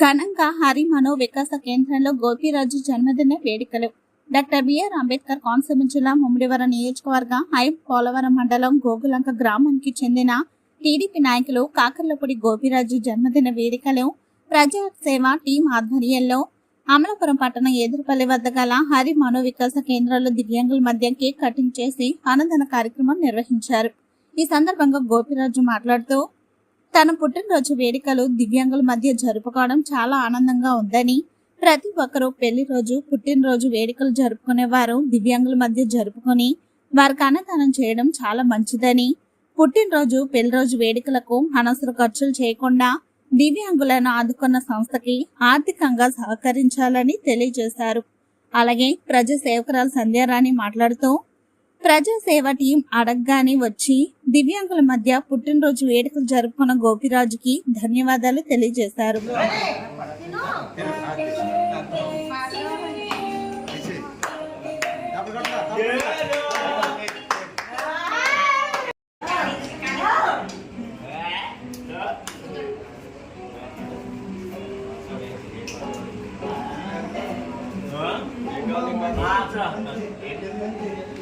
ఘనంగా హరి మనో వికాస కేంద్రంలో గోపిరాజు జన్మదిన వేడుకలు. డాక్టర్ బిఆర్ అంబేద్కర్ కోనసీమ జిల్లా ముమ్మిడివరం నియోజకవర్గ హై పోలవరం మండలం గోగులంక గ్రామానికి చెందిన టీడీపీ నాయకులు కాకర్లపూడి గోపిరాజు జన్మదిన వేడుకలు ప్రజా సేవ టీం ఆధ్వర్యంలో అమలాపురం పట్టణం ఎదురుపల్లి వద్ద గల హరి మనో వికాస కేంద్రంలో దివ్యాంగుల మధ్య కేక్ కటింగ్ చేసి ఆనందన కార్యక్రమం నిర్వహించారు. ఈ సందర్భంగా గోపిరాజు మాట్లాడుతూ తన పుట్టినరోజు వేడుకలు దివ్యాంగుల మధ్య జరుపుకోవడం చాలా ఆనందంగా ఉందని ప్రతి ఒక్కరూ పెళ్ళి రోజు పుట్టినరోజు వేడుకలు జరుపుకునేవారు దివ్యాంగుల మధ్య జరుపుకొని వారికి అన్నదానం చేయడం చాలా మంచిదని పుట్టినరోజు పెళ్ళి రోజు వేడుకలకు అనవసర ఖర్చులు చేయకుండా దివ్యాంగులను ఆదుకున్న సంస్థకి ఆర్థికంగా సహకరించాలని తెలియజేశారు. అలాగే ప్రజా సేవకురాలు సంధ్యారాణి మాట్లాడుతూ ప్రజాసేవ టీం అడగ్గానే వచ్చి దివ్యాంగుల మధ్య పుట్టినరోజు వేడుకలు జరుపుకున్న గోపిరాజుకి ధన్యవాదాలు తెలియజేశారు.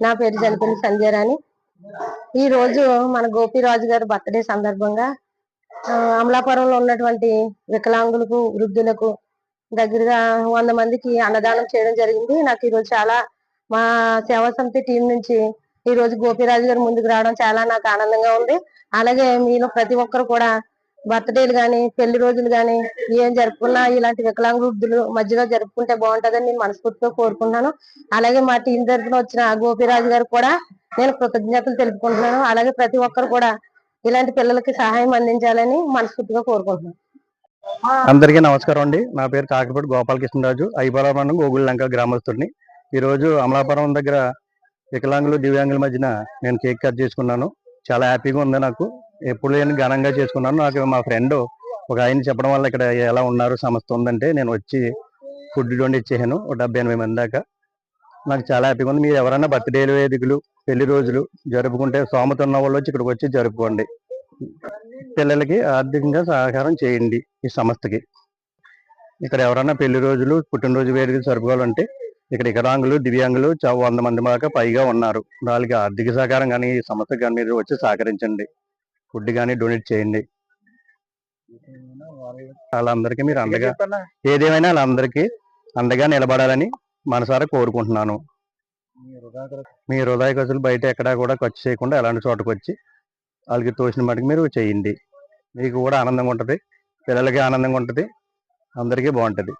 నా పేరు జనపల్లి సంధ్యారాణి ఈ రోజు మన గోపిరాజు గారి బర్త్డే సందర్భంగా అమలాపురంలో ఉన్నటువంటి వికలాంగులకు వృద్ధులకు దగ్గరగా వంద మందికి అన్నదానం చేయడం జరిగింది. నాకు ఈరోజు చాలా మా సేవా సమితి టీం నుంచి ఈ రోజు గోపిరాజు గారు ముందుకు రావడం చాలా నాకు ఆనందంగా ఉంది. అలాగే మీలో ప్రతి ఒక్కరు కూడా బర్త్డేలు కానీ పెళ్ళి రోజులు కానీ ఏం జరుపుకున్నా ఇలాంటి వికలాంగ వృద్ధులు మధ్యలో జరుపుకుంటే బాగుంటుందని నేను మనస్ఫూర్తిగా కోరుకుంటున్నాను. అలాగే మా టీం తరఫున వచ్చిన గోపిరాజు గారు కూడా నేను కృతజ్ఞతలు తెలుపుకుంటున్నాను. అలాగే ప్రతి ఒక్కరు కూడా ఇలాంటి పిల్లలకి సహాయం అందించాలని మనస్ఫూర్తిగా కోరుకుంటున్నాను. అందరికీ నమస్కారం అండి. నా పేరు కాకపూడి గోపాలకృష్ణరాజు. ఐబాలా మండలం గోగుల్లంక గ్రామస్తుడిని. ఈరోజు అమలాపురం దగ్గర వికలాంగులు దివ్యాంగుల మధ్యన నేను కేక్ కట్ చేసుకున్నాను. చాలా హ్యాపీగా ఉంది నాకు. ఎప్పుడు నేను ఘనంగా చేసుకున్నాను. నాకు మా ఫ్రెండ్ ఒక ఆయన చెప్పడం వల్ల ఇక్కడ ఎలా ఉన్నారు సంస్థ ఉందంటే నేను వచ్చి ఫుడ్ వండి ఇచ్చేసాను. ఒక డెబ్బై ఎనభై మంది దాకా. నాకు చాలా హ్యాపీగా ఉంది. మీరు ఎవరైనా బర్త్డేలు వేదికలు పెళ్ళి రోజులు జరుపుకుంటే సోమత ఉన్న వాళ్ళు వచ్చి ఇక్కడికి వచ్చి జరుపుకోండి. పిల్లలకి ఆర్థికంగా సహకారం చేయండి ఈ సంస్థకి ఇక్కడ ఎవరైనా పెళ్ళి రోజులు పుట్టినరోజు వేడుకలు జరుపుకోవాలంటే ఇక్కడ వికలాంగులు దివ్యాంగులు చా- వంద మంది దాకా పైగా ఉన్నారు. వాళ్ళకి ఆర్థిక సహకారం కానీ ఈ సంస్థకి కానీ మీరు వచ్చి సహకరించండి. ఫుడ్ కానీ డొనేట్ చేయండి. వాళ్ళందరికీ మీరు అండగా ఏదేమైనా వాళ్ళందరికీ అండగా నిలబడాలని మనసారా కోరుకుంటున్నాను. మీ హృదయ ఖర్చులు బయట ఎక్కడా కూడా ఖర్చు చేయకుండా ఎలాంటి చోటకు వచ్చి వాళ్ళకి తోచిన మటుకు మీరు చేయండి. మీకు కూడా ఆనందంగా ఉంటుంది. పిల్లలకి ఆనందంగా ఉంటుంది. అందరికీ బాగుంటుంది.